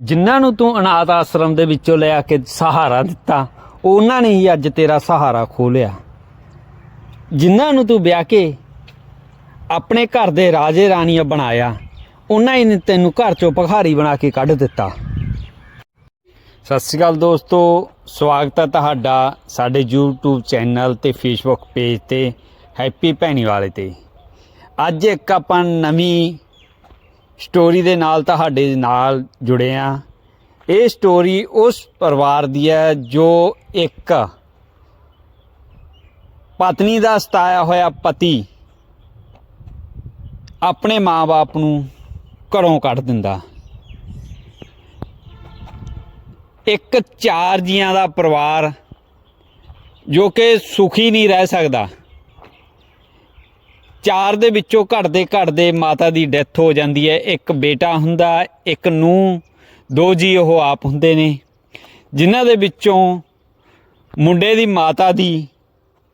ਜਿਨ੍ਹਾਂ ਨੂੰ ਤੂੰ ਅਨਾਥ ਆਸ਼ਰਮ ਦੇ ਵਿੱਚੋਂ ਲਿਆ ਕੇ ਸਹਾਰਾ ਦਿੱਤਾ, ਉਹਨਾਂ ਨੇ ਹੀ ਅੱਜ ਤੇਰਾ ਸਹਾਰਾ ਖੋਲਿਆ। ਜਿਨ੍ਹਾਂ ਨੂੰ ਤੂੰ ਵਿਆਹ ਕੇ ਆਪਣੇ ਘਰ ਦੇ ਰਾਜੇ ਰਾਣੀਆਂ ਬਣਾਇਆ, ਉਹਨਾਂ ਹੀ ਨੇ ਤੈਨੂੰ ਘਰ ਚੋਂ ਭਖਾਰੀ ਬਣਾ ਕੇ ਕੱਢ ਦਿੱਤਾ। ਸਤਿ ਸ਼੍ਰੀ ਅਕਾਲ ਦੋਸਤੋ, ਸਵਾਗਤ ਹੈ ਤੁਹਾਡਾ ਸਾਡੇ YouTube ਚੈਨਲ ਤੇ Facebook ਪੇਜ ਤੇ ਹੈਪੀ ਭੈਣੀ ਵਾਲੇ ਤੇ। ਅੱਜ ਇੱਕ ਆਪਾਂ ਨਵੀਂ ਸਟੋਰੀ ਦੇ ਨਾਲ ਤੁਹਾਡੇ ਨਾਲ ਜੁੜੇ ਆ। ਇਹ ਸਟੋਰੀ ਉਸ ਪਰਿਵਾਰ ਦੀ ਹੈ ਜੋ ਇੱਕ ਪਤਨੀ ਦਾ ਸਤਾਇਆ ਹੋਇਆ ਪਤੀ ਆਪਣੇ ਮਾਂ-ਬਾਪ ਨੂੰ ਘਰੋਂ ਕੱਢ ਦਿੰਦਾ। ਇੱਕ ਚਾਰ ਜੀਆਂ ਦਾ ਪਰਿਵਾਰ ਜੋ ਕਿ ਸੁਖੀ ਨਹੀਂ ਰਹਿ ਸਕਦਾ। ਚਾਰ ਦੇ ਵਿੱਚੋਂ ਘਟਦੇ ਘਟਦੇ ਮਾਤਾ ਦੀ ਡੈਥ ਹੋ ਜਾਂਦੀ ਹੈ। ਇੱਕ ਬੇਟਾ ਹੁੰਦਾ, ਇੱਕ ਨੂੰ ਦੋ ਜੀ ਉਹ ਆਪ ਹੁੰਦੇ ਨੇ। ਜਿਨ੍ਹਾਂ ਦੇ ਵਿੱਚੋਂ ਮੁੰਡੇ ਦੀ ਮਾਤਾ ਦੀ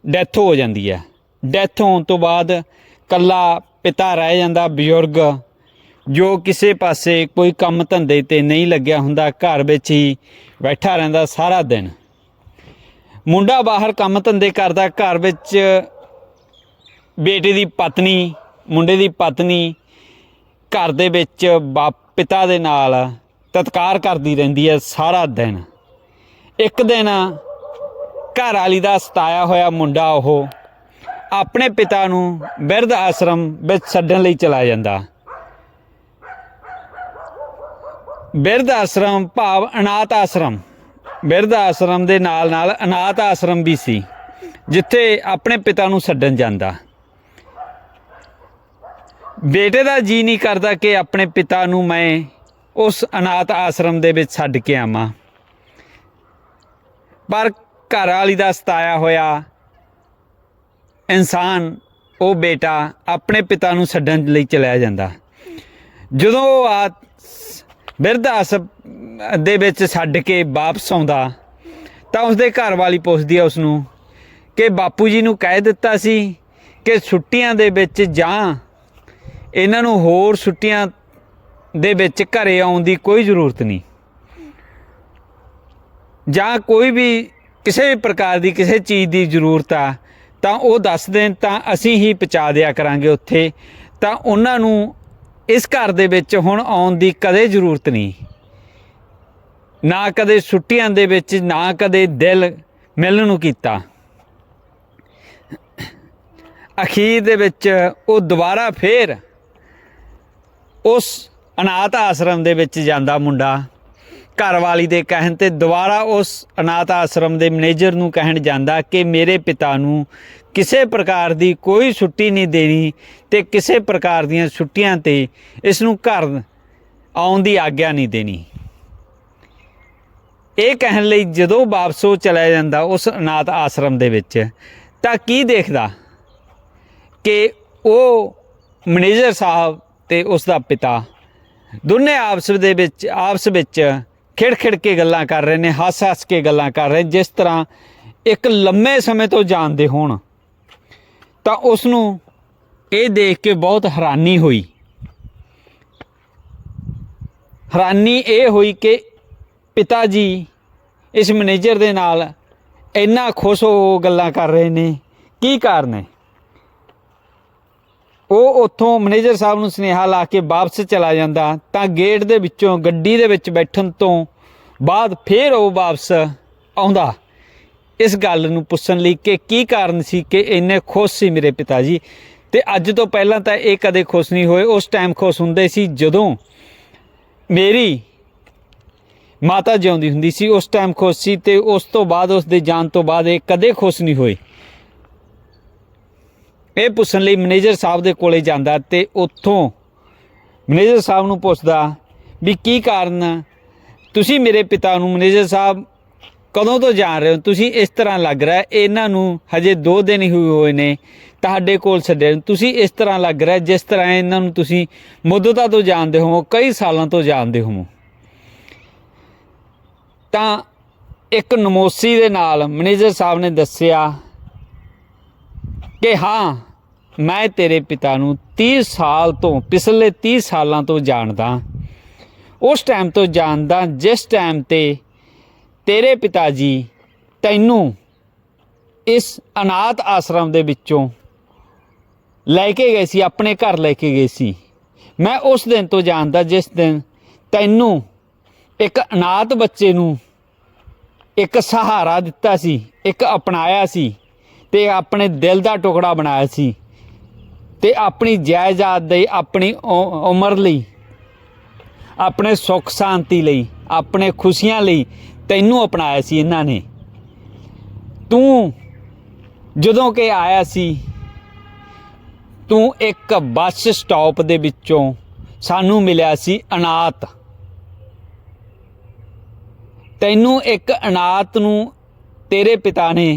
ਡੈਥ ਹੋ ਜਾਂਦੀ ਹੈ। ਡੈਥ ਹੋਣ ਤੋਂ ਬਾਅਦ ਕੱਲਾ ਪਿਤਾ ਰਹਿ ਜਾਂਦਾ ਬਜ਼ੁਰਗ, ਜੋ ਕਿਸੇ ਪਾਸੇ ਕੋਈ ਕੰਮ ਧੰਦੇ ਤੇ ਨਹੀਂ ਲੱਗਿਆ ਹੁੰਦਾ, ਘਰ ਵਿੱਚ ਹੀ ਬੈਠਾ ਰਹਿੰਦਾ ਸਾਰਾ ਦਿਨ। ਮੁੰਡਾ ਬਾਹਰ ਕੰਮ ਧੰਦੇ ਕਰਦਾ, ਘਰ ਵਿੱਚ ਬੇਟੇ ਦੀ ਪਤਨੀ, ਮੁੰਡੇ ਦੀ ਪਤਨੀ, ਘਰ ਦੇ ਵਿੱਚ ਬਾਪ, ਪਿਤਾ ਦੇ ਨਾਲ ਤਤਕਾਰ ਕਰਦੀ ਰਹਿੰਦੀ ਹੈ ਸਾਰਾ ਦਿਨ। ਇੱਕ ਦਿਨ ਘਰ ਵਾਲੀ ਦਾ ਸਤਾਇਆ ਹੋਇਆ ਮੁੰਡਾ ਉਹ ਆਪਣੇ ਪਿਤਾ ਨੂੰ ਬਿਰਧ ਆਸ਼ਰਮ ਵਿੱਚ ਛੱਡਣ ਲਈ ਚਲਾ ਜਾਂਦਾ। ਬਿਰਧ ਆਸ਼ਰਮ ਭਾਵ ਅਨਾਥ ਆਸ਼ਰਮ। ਬਿਰਧ ਆਸ਼ਰਮ ਦੇ ਨਾਲ ਨਾਲ ਅਨਾਥ ਆਸ਼ਰਮ ਵੀ ਸੀ, ਜਿੱਥੇ ਆਪਣੇ ਪਿਤਾ ਨੂੰ ਛੱਡਣ ਜਾਂਦਾ। ਬੇਟੇ ਦਾ ਜੀ ਨਹੀਂ ਕਰਦਾ ਕਿ ਆਪਣੇ ਪਿਤਾ ਨੂੰ ਮੈਂ ਉਸ ਅਨਾਥ ਆਸ਼ਰਮ ਦੇ ਵਿੱਚ ਛੱਡ ਕੇ ਆਵਾਂ। ਪਰ ਘਰ ਵਾਲੀ ਦਾ ਸਤਾਇਆ ਹੋਇਆ ਇਨਸਾਨ, ਉਹ ਬੇਟਾ ਆਪਣੇ ਪਿਤਾ ਨੂੰ ਛੱਡਣ ਲਈ ਚਲਿਆ ਜਾਂਦਾ। ਜਦੋਂ ਉਹ ਆ ਬਿਰਧ ਆਸ਼ਰਮ ਦੇ ਵਿੱਚ ਛੱਡ ਕੇ ਵਾਪਸ ਆਉਂਦਾ, ਤਾਂ ਉਸਦੇ ਘਰ ਵਾਲੀ ਪੁੱਛਦੀ ਆ ਉਸ ਨੂੰ ਕਿ ਬਾਪੂ ਜੀ ਨੂੰ ਕਹਿ ਦਿੱਤਾ ਸੀ ਕਿ ਛੁੱਟੀਆਂ ਦੇ ਵਿੱਚ ਜਾਂ ਇਹਨਾਂ ਨੂੰ ਹੋਰ ਛੁੱਟੀਆਂ ਦੇ ਵਿੱਚ ਘਰੇ ਆਉਣ ਦੀ ਕੋਈ ਜ਼ਰੂਰਤ ਨਹੀਂ। ਜਾਂ ਕੋਈ ਵੀ ਕਿਸੇ ਵੀ ਪ੍ਰਕਾਰ ਦੀ ਕਿਸੇ ਚੀਜ਼ ਦੀ ਜ਼ਰੂਰਤ ਆ, ਤਾਂ ਉਹ ਦੱਸ ਦੇਣ, ਤਾਂ ਅਸੀਂ ਹੀ ਪਹੁੰਚਾ ਦਿਆ ਕਰਾਂਗੇ ਉੱਥੇ। ਤਾਂ ਉਹਨਾਂ ਨੂੰ ਇਸ ਘਰ ਦੇ ਵਿੱਚ ਹੁਣ ਆਉਣ ਦੀ ਕਦੇ ਜ਼ਰੂਰਤ ਨਹੀਂ। ਨਾ ਕਦੇ ਛੁੱਟੀਆਂ ਦੇ ਵਿੱਚ, ਨਾ ਕਦੇ ਦਿਲ ਮਿਲਣ ਨੂੰ ਕੀਤਾ। ਅਖੀਰ ਦੇ ਵਿੱਚ ਉਹ ਦੁਬਾਰਾ ਫੇਰ ਉਸ ਅਨਾਥ ਆਸ਼ਰਮ ਦੇ ਵਿੱਚ ਜਾਂਦਾ ਮੁੰਡਾ। ਘਰ ਵਾਲੀ ਦੇ ਕਹਿਣ ਤੇ ਦੁਬਾਰਾ ਉਸ ਅਨਾਥ ਆਸ਼ਰਮ ਦੇ ਮੈਨੇਜਰ ਨੂੰ ਕਹਿਣ ਜਾਂਦਾ ਕਿ ਮੇਰੇ ਪਿਤਾ ਨੂੰ ਕਿਸੇ ਪ੍ਰਕਾਰ ਦੀ ਕੋਈ ਛੁੱਟੀ ਨਹੀਂ ਦੇਣੀ ਤੇ ਕਿਸੇ ਪ੍ਰਕਾਰ ਦੀਆਂ ਛੁੱਟੀਆਂ ਤੇ ਇਸ ਨੂੰ ਘਰ ਆਉਣ ਦੀ ਆਗਿਆ ਨਹੀਂ ਦੇਣੀ। ਇਹ ਕਹਿਣ ਲਈ ਜਦੋਂ ਵਾਪਸ ਉਹ ਚਲਾ ਜਾਂਦਾ ਉਸ ਅਨਾਥ ਆਸ਼ਰਮ ਦੇ ਵਿੱਚ, ਤਾਂ ਕੀ ਦੇਖਦਾ ਕਿ ਉਹ ਮੈਨੇਜਰ ਸਾਹਿਬ ਤੇ ਉਸ ਦਾ ਪਿਤਾ। ਦੋਨੇ ਆਪਸ ਦੇ ਵਿੱਚ, ਆਪਸ ਵਿੱਚ ਖਿੜ ਖਿੜ ਕੇ ਗੱਲਾਂ ਕਰ ਰਹੇ ਨੇ ਹੱਸ ਹੱਸ ਕੇ ਗੱਲਾਂ ਕਰ ਰਹੇ ਜਿਸ ਤਰ੍ਹਾਂ ਇੱਕ ਲੰਮੇ ਸਮੇਂ ਤੋਂ ਜਾਣਦੇ ਹੋਣ। ਤਾਂ ਉਸ ਨੂੰ ਇਹ ਦੇਖ ਕੇ ਬਹੁਤ ਹੈਰਾਨੀ ਹੋਈ। ਹੈਰਾਨੀ ਇਹ ਹੋਈ ਕਿ ਪਿਤਾ ਜੀ ਇਸ ਮੈਨੇਜਰ ਦੇ ਨਾਲ ਇੰਨਾ ਖੁਸ਼ ਹੋ ਗੱਲਾਂ ਕਰ ਰਹੇ ਨੇ। ਕੀ ਕਾਰਨ ਹੈ? ਉਹ ਉੱਥੋਂ ਮੈਨੇਜਰ ਸਾਹਿਬ ਨੂੰ ਸੁਨੇਹਾ ਲਾ ਕੇ ਵਾਪਸ ਚਲਾ ਜਾਂਦਾ, ਤਾਂ ਗੇਟ ਦੇ ਵਿੱਚੋਂ ਗੱਡੀ ਦੇ ਵਿੱਚ ਬੈਠਣ ਤੋਂ ਬਾਅਦ ਫੇਰ ਉਹ ਵਾਪਸ ਆਉਂਦਾ। ਇਸ ਗੱਲ ਨੂੰ ਪੁੱਛਣ ਲਈ ਕਿ ਕੀ ਕਾਰਨ ਸੀ ਕਿ ਇੰਨੇ ਖੁਸ਼ ਸੀ ਮੇਰੇ ਪਿਤਾ ਜੀ ਤੇ ਅੱਜ ਤੋਂ ਪਹਿਲਾਂ ਤਾਂ ਇਹ ਕਦੇ ਖੁਸ਼ ਨਹੀਂ ਹੋਏ। ਉਸ ਟਾਈਮ ਖੁਸ਼ ਹੁੰਦੇ ਸੀ ਜਦੋਂ ਮੇਰੀ ਮਾਤਾ ਜਿਉਂਦੀ ਹੁੰਦੀ ਸੀ, ਉਸ ਟਾਈਮ ਖੁਸ਼ ਸੀ ਤੇ ਉਸ ਤੋਂ ਬਾਅਦ, ਉਸ ਦੇ ਜਾਣ ਤੋਂ ਬਾਅਦ ਇਹ ਕਦੇ ਖੁਸ਼ ਨਹੀਂ ਹੋਏ। ਇਹ ਪੁੱਛਣ ਲਈ ਮੈਨੇਜਰ ਸਾਹਿਬ ਦੇ ਕੋਲੇ ਜਾਂਦਾ ਤੇ ਉੱਥੋਂ ਮੈਨੇਜਰ ਸਾਹਿਬ ਨੂੰ ਪੁੱਛਦਾ ਵੀ ਕੀ ਕਾਰਨ ਤੁਸੀਂ ਮੇਰੇ ਪਿਤਾ ਨੂੰ ਮੈਨੇਜਰ ਸਾਹਿਬ ਕਦੋਂ ਤੋਂ ਜਾਣ ਰਹੇ ਹੋ? ਤੁਸੀਂ ਇਸ ਤਰ੍ਹਾਂ ਲੱਗ ਰਿਹਾ ਇਹਨਾਂ ਨੂੰ ਹਜੇ 2 ਦਿਨ ਹੀ ਹੋਏ ਨੇ ਤੁਹਾਡੇ ਕੋਲ ਛੱਡੇ ਤੁਸੀਂ ਇਸ ਤਰ੍ਹਾਂ ਲੱਗ ਰਿਹਾ ਜਿਸ ਤਰ੍ਹਾਂ ਇਹਨਾਂ ਨੂੰ ਤੁਸੀਂ ਮੁੱਦਤਾਂ ਤੋਂ ਜਾਣਦੇ ਹੋ ਕਈ ਸਾਲਾਂ ਤੋਂ ਜਾਣਦੇ ਹੋ ਤਾਂ ਇੱਕ ਨਮੋਸੀ ਦੇ ਨਾਲ ਮੈਨੇਜਰ ਸਾਹਿਬ ਨੇ ਦੱਸਿਆ ਕਿ ਹਾਂ, ਮੈਂ ਤੇਰੇ ਪਿਤਾ ਨੂੰ 30 ਸਾਲ ਤੋਂ, ਪਿਛਲੇ 30 ਸਾਲਾਂ ਤੋਂ ਜਾਣਦਾ ਉਸ ਟਾਈਮ ਤੋਂ ਜਾਣਦਾ ਜਿਸ ਟਾਈਮ ਤੇ ਤੇਰੇ ਪਿਤਾ ਜੀ ਤੈਨੂੰ ਇਸ ਅਨਾਥ ਆਸ਼ਰਮ ਦੇ ਵਿੱਚੋਂ ਲੈ ਕੇ ਗਏ ਸੀ, ਆਪਣੇ ਘਰ ਲੈ ਕੇ ਗਏ ਸੀ। ਮੈਂ ਉਸ ਦਿਨ ਤੋਂ ਜਾਣਦਾ, ਜਿਸ ਦਿਨ ਤੈਨੂੰ ਇੱਕ ਅਨਾਥ ਬੱਚੇ ਨੂੰ ਇੱਕ ਸਹਾਰਾ ਦਿੱਤਾ ਸੀ, ਇੱਕ ਅਪਣਾਇਆ ਸੀ। ਤੇ ਆਪਣੇ ਦਿਲ ਦਾ ਟੁਕੜਾ ਬਣਾਇਆ ਸੀ ਤੇ ਆਪਣੀ ਜਾਇਦਾਦ ਦੇ ਆਪਣੀ ਉਮਰ ਲਈ, ਆਪਣੇ ਸੁੱਖ ਸ਼ਾਂਤੀ ਲਈ, ਆਪਣੇ ਖੁਸ਼ੀਆਂ ਲਈ ਤੈਨੂੰ ਅਪਣਾਇਆ ਸੀ ਇਹਨਾਂ ਨੇ। ਤੂੰ ਜਦੋਂ ਕਿ ਆਇਆ ਸੀ, ਤੂੰ ਇੱਕ ਬੱਸ ਸਟਾਪ ਦੇ ਵਿੱਚੋਂ ਸਾਨੂੰ ਮਿਲਿਆ ਸੀ ਅਨਾਥ। ਤੈਨੂੰ ਇੱਕ ਅਨਾਥ ਨੂੰ ਤੇਰੇ ਪਿਤਾ ਨੇ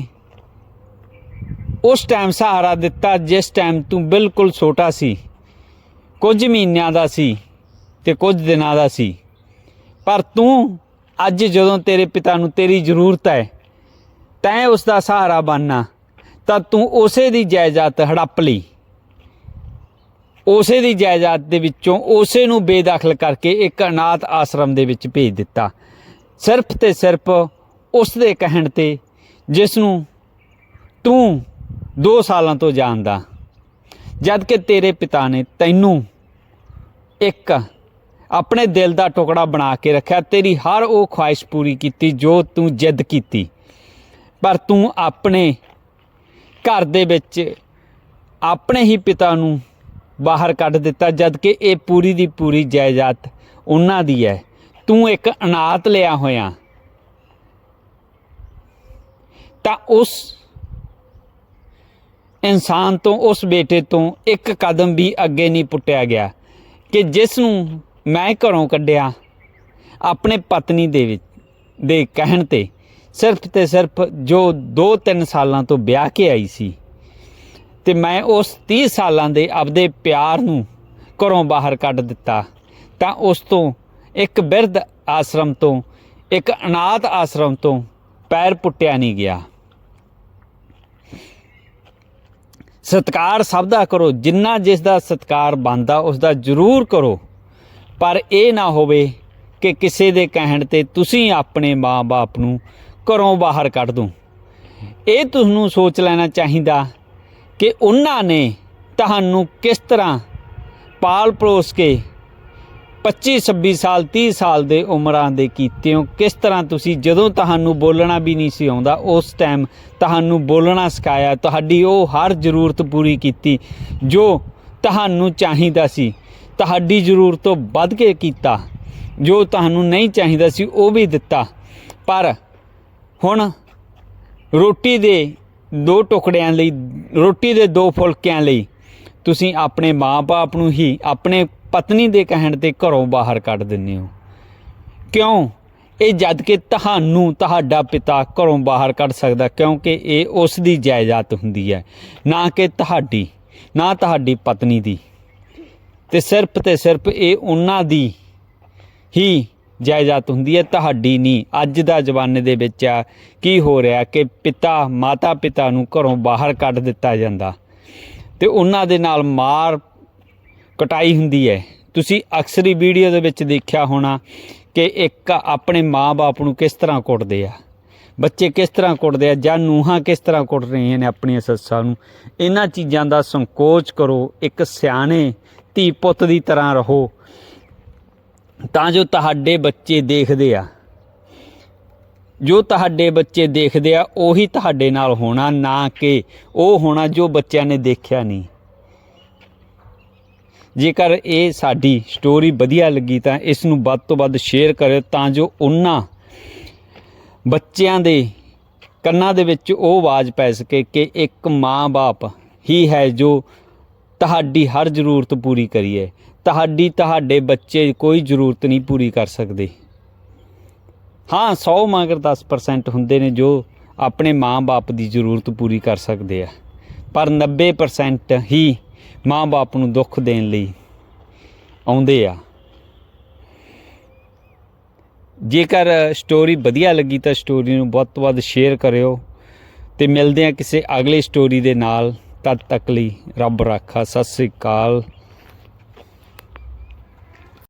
ਉਸ ਟਾਈਮ ਸਹਾਰਾ ਦਿੱਤਾ, ਜਿਸ ਟਾਈਮ ਤੂੰ ਬਿਲਕੁਲ ਛੋਟਾ ਸੀ। ਕੁਝ ਮਹੀਨਿਆਂ ਦਾ ਸੀ ਤੇ ਕੁਝ ਦਿਨਾਂ ਦਾ ਸੀ। ਪਰ ਤੂੰ ਅੱਜ ਜਦੋਂ ਤੇਰੇ ਪਿਤਾ ਨੂੰ ਤੇਰੀ ਜ਼ਰੂਰਤ ਹੈ, ਤੈਂ ਉਸ ਦਾ ਸਹਾਰਾ ਬਣਨਾ, ਤਾਂ ਤੂੰ ਉਸੇ ਦੀ ਜਾਇਦਾਦ ਹੜੱਪ ਲਈ। ਉਸੇ ਦੀ ਜਾਇਦਾਦ ਦੇ ਵਿੱਚੋਂ ਉਸੇ ਨੂੰ ਬੇਦਖਲ ਕਰਕੇ ਇੱਕ ਅਨਾਥ ਆਸ਼ਰਮ ਦੇ ਵਿੱਚ ਭੇਜ ਦਿੱਤਾ। ਸਿਰਫ ਤੇ ਸਿਰਫ ਉਸ ਦੇ ਕਹਿਣ ਤੇ, ਜਿਸ ਨੂੰ ਤੂੰ 2 ਸਾਲਾਂ ਤੋਂ ਜਾਣਦਾ। ਜਦ ਕਿ ਤੇਰੇ ਪਿਤਾ ਨੇ ਤੈਨੂੰ ਇੱਕ ਆਪਣੇ ਦਿਲ ਦਾ ਟੁਕੜਾ ਬਣਾ ਕੇ ਰੱਖਿਆ, ਤੇਰੀ ਹਰ ਉਹ ਖੁਆਇਸ਼ ਪੂਰੀ ਕੀਤੀ ਜੋ ਤੂੰ ਜਿੱਦ ਕੀਤੀ। ਪਰ ਤੂੰ ਆਪਣੇ ਘਰ ਦੇ ਵਿੱਚ ਆਪਣੇ ਹੀ ਪਿਤਾ ਨੂੰ ਬਾਹਰ ਕੱਢ ਦਿੱਤਾ, ਜਦ ਕਿ ਇਹ ਪੂਰੀ ਦੀ ਪੂਰੀ ਜਾਇਦਾਦ ਉਹਨਾਂ ਦੀ ਹੈ। ਤੂੰ ਇੱਕ ਅਨਾਥ ਲਿਆ ਹੋਇਆ। ਤਾਂ ਉਸ ਇਨਸਾਨ ਤੋਂ, ਉਸ ਬੇਟੇ ਤੋਂ ਇੱਕ ਕਦਮ ਵੀ ਅੱਗੇ ਨਹੀਂ ਪੁੱਟਿਆ ਗਿਆ ਕਿ ਜਿਸ ਨੂੰ ਮੈਂ ਘਰੋਂ ਕੱਢਿਆ ਆਪਣੇ ਪਤਨੀ ਦੇ ਵਿੱਚ, ਦੇ ਕਹਿਣ ਤੇ। ਸਿਰਫ ਤੇ ਸਿਰਫ ਜੋ 2-3 ਸਾਲਾਂ ਤੋਂ ਵਿਆਹ ਕੇ ਆਈ ਸੀ ਤੇ ਮੈਂ ਉਸ 30 ਸਾਲਾਂ ਦੇ ਆਪਦੇ ਪਿਆਰ ਨੂੰ ਘਰੋਂ ਬਾਹਰ ਕੱਢ ਦਿੱਤਾ, ਤਾਂ ਉਸ ਤੋਂ ਇੱਕ ਬਿਰਧ ਆਸ਼ਰਮ ਤੋਂ, ਇੱਕ ਅਨਾਥ ਆਸ਼ਰਮ ਤੋਂ ਪੈਰ ਪੁੱਟਿਆ ਨਹੀਂ ਗਿਆ। ਸਤਕਾਰ ਸਭ ਦਾ ਕਰੋ, ਜਿੰਨਾ ਜਿਸ ਦਾ ਸਤਕਾਰ ਬੰਦਾ ਉਸ ਦਾ ਜ਼ਰੂਰ ਕਰੋ। ਪਰ ਇਹ ਨਾ ਹੋਵੇ ਕਿ ਕਿਸੇ ਦੇ ਕਹਿਣ ਤੇ ਤੁਸੀਂ ਆਪਣੇ ਮਾਂ-ਬਾਪ ਨੂੰ ਘਰੋਂ ਬਾਹਰ ਕੱਢ ਦੋ। ਇਹ ਤੁਹਾਨੂੰ ਸੋਚ ਲੈਣਾ ਚਾਹੀਦਾ ਕਿ ਉਹਨਾਂ ਨੇ ਤੁਹਾਨੂੰ ਕਿਸ ਤਰ੍ਹਾਂ ਪਾਲ ਪਲੋਸ ਕੇ 25 26 ਸਾਲ 30 ਸਾਲ ਦੇ ਉਮਰਾਂ ਦੇ ਕੀਤੇ ਹੋ ਕਿਸ ਤਰ੍ਹਾਂ ਤੁਸੀਂ ਜਦੋਂ ਤੁਹਾਨੂੰ ਬੋਲਣਾ ਵੀ ਨਹੀਂ ਸੀ ਆਉਂਦਾ, ਉਸ ਟਾਈਮ ਤੁਹਾਨੂੰ ਬੋਲਣਾ ਸਿਖਾਇਆ, ਤੁਹਾਡੀ ਉਹ ਹਰ ਜ਼ਰੂਰਤ ਪੂਰੀ ਕੀਤੀ ਜੋ ਤੁਹਾਨੂੰ ਚਾਹੀਦਾ ਸੀ, ਤੁਹਾਡੀ ਜ਼ਰੂਰਤ ਤੋਂ ਵੱਧ ਕੇ ਕੀਤਾ, ਜੋ ਤੁਹਾਨੂੰ ਨਹੀਂ ਚਾਹੀਦਾ ਸੀ ਉਹ ਵੀ ਦਿੱਤਾ। ਪਰ ਹੁਣ ਰੋਟੀ ਦੇ ਦੋ ਟੁਕੜਿਆਂ ਲਈ, ਰੋਟੀ ਦੇ ਦੋ ਫੁਲਕਿਆਂ ਲਈ ਤੁਸੀਂ ਆਪਣੇ ਮਾਪੇ ਨੂੰ ਹੀ ਆਪਣੇ ਪਤਨੀ ਦੇ ਕਹਿਣ ਤੇ ਘਰੋਂ ਬਾਹਰ ਕੱਢ ਦਿੰਦੇ ਹੋ। ਕਿਉਂ? ਇਹ ਜਦ ਕਿ ਤੁਹਾਨੂੰ, ਤੁਹਾਡਾ ਪਿਤਾ ਘਰੋਂ ਬਾਹਰ ਕੱਢ ਸਕਦਾ, ਕਿਉਂਕਿ ਇਹ ਉਸ ਦੀ ਜਾਇਦਾਦ ਹੁੰਦੀ ਹੈ, ਨਾ ਕਿ ਤੁਹਾਡੀ, ਨਾ ਤੁਹਾਡੀ ਪਤਨੀ ਦੀ। ਤੇ ਸਿਰਫ ਤੇ ਸਿਰਫ ਇਹ ਉਹਨਾਂ ਦੀ ਹੀ ਜਾਇਦਾਦ ਹੁੰਦੀ ਹੈ, ਤੁਹਾਡੀ ਨਹੀਂ। ਅੱਜ ਦਾ ਜ਼ਮਾਨੇ ਦੇ ਵਿੱਚ ਆ, ਕੀ ਹੋ ਰਿਹਾ ਕਿ ਪਿਤਾ ਮਾਤਾ ਪਿਤਾ ਨੂੰ ਘਰੋਂ ਬਾਹਰ ਕੱਢ ਦਿੱਤਾ ਜਾਂਦਾ। ਤੇ ਉਹਨਾਂ ਦੇ ਨਾਲ ਮਾਰ ਕਟਾਈ ਹੁੰਦੀ ਹੈ। ਤੁਸੀਂ ਅਕਸਰ ਹੀ ਵੀਡੀਓ ਦੇ ਵਿੱਚ ਦੇਖਿਆ ਹੋਣਾ ਕਿ ਇੱਕ ਆਪਣੇ ਮਾਂ-ਬਾਪ ਨੂੰ ਕਿਸ ਤਰ੍ਹਾਂ ਕੁੱਟਦੇ ਆ। ਬੱਚੇ ਕਿਸ ਤਰ੍ਹਾਂ ਕੁੱਟਦੇ ਆ, ਜਾਂ ਨੂੰਹਾਂ ਕਿਸ ਤਰ੍ਹਾਂ ਕੁੱਟ ਰਹੀਆਂ ਨੇ ਆਪਣੀਆਂ ਸੱਸਾਂ ਨੂੰ। ਇਹਨਾਂ ਚੀਜ਼ਾਂ ਦਾ ਸੰਕੋਚ ਕਰੋ। ਇੱਕ ਸਿਆਣੇ ਧੀ ਪੁੱਤ ਦੀ ਤਰ੍ਹਾਂ ਰਹੋ। ਤਾਂ ਜੋ ਤੁਹਾਡੇ ਬੱਚੇ ਦੇਖਦੇ ਆ। ਜੋ ਤੁਹਾਡੇ ਬੱਚੇ ਦੇਖਦੇ ਆ, ਉਹੀ ਤੁਹਾਡੇ ਨਾਲ ਹੋਣਾ, ਨਾ ਕਿ ਉਹ ਹੋਣਾ ਜੋ ਬੱਚਿਆਂ ਨੇ ਦੇਖਿਆ ਨਹੀਂ। ਜੇਕਰ ਇਹ ਸਾਡੀ ਸਟੋਰੀ ਵਧੀਆ ਲੱਗੀ ਤਾਂ ਇਸ ਨੂੰ ਵੱਧ ਤੋਂ ਵੱਧ ਸ਼ੇਅਰ ਕਰਿਓ ਤਾਂ ਜੋ ਉਹਨਾਂ ਬੱਚਿਆਂ ਦੇ ਕੰਨਾਂ ਦੇ ਵਿੱਚ ਉਹ ਆਵਾਜ਼ ਪੈ ਸਕੇ ਕਿ ਇੱਕ ਮਾਂ-ਬਾਪ ਹੀ ਹੈ ਜੋ ਤੁਹਾਡੀ ਹਰ ਜ਼ਰੂਰਤ ਪੂਰੀ ਕਰੀਏ। ਤੁਹਾਡੀ ਤੁਹਾਡੇ ਬੱਚੇ ਕੋਈ ਜ਼ਰੂਰਤ ਨਹੀਂ ਪੂਰੀ ਕਰ ਸਕਦੇ। ਹਾਂ 100 ਮਗਰ 10% ਹੁੰਦੇ ਨੇ ਜੋ ਆਪਣੇ ਮਾਂ-ਬਾਪ ਦੀ ਜ਼ਰੂਰਤ ਪੂਰੀ ਕਰ ਸਕਦੇ ਆ। ਪਰ 90% ਹੀ ਮਾਂ-ਬਾਪ ਨੂੰ ਦੁੱਖ ਦੇਣ ਲਈ ਆਉਂਦੇ ਆ। ਜੇਕਰ ਸਟੋਰੀ ਵਧੀਆ ਲੱਗੀ ਤਾਂ ਸਟੋਰੀ ਨੂੰ ਵੱਧ ਤੋਂ ਵੱਧ ਸ਼ੇਅਰ ਕਰਿਓ ਤੇ ਮਿਲਦੇ ਆ ਕਿਸੇ ਅਗਲੇ ਸਟੋਰੀ ਦੇ ਨਾਲ। ਤਦ ਤੱਕ ਲਈ ਰੱਬ ਰਾਖਾ। ਸਤਿ ਸ੍ਰੀ ਅਕਾਲ।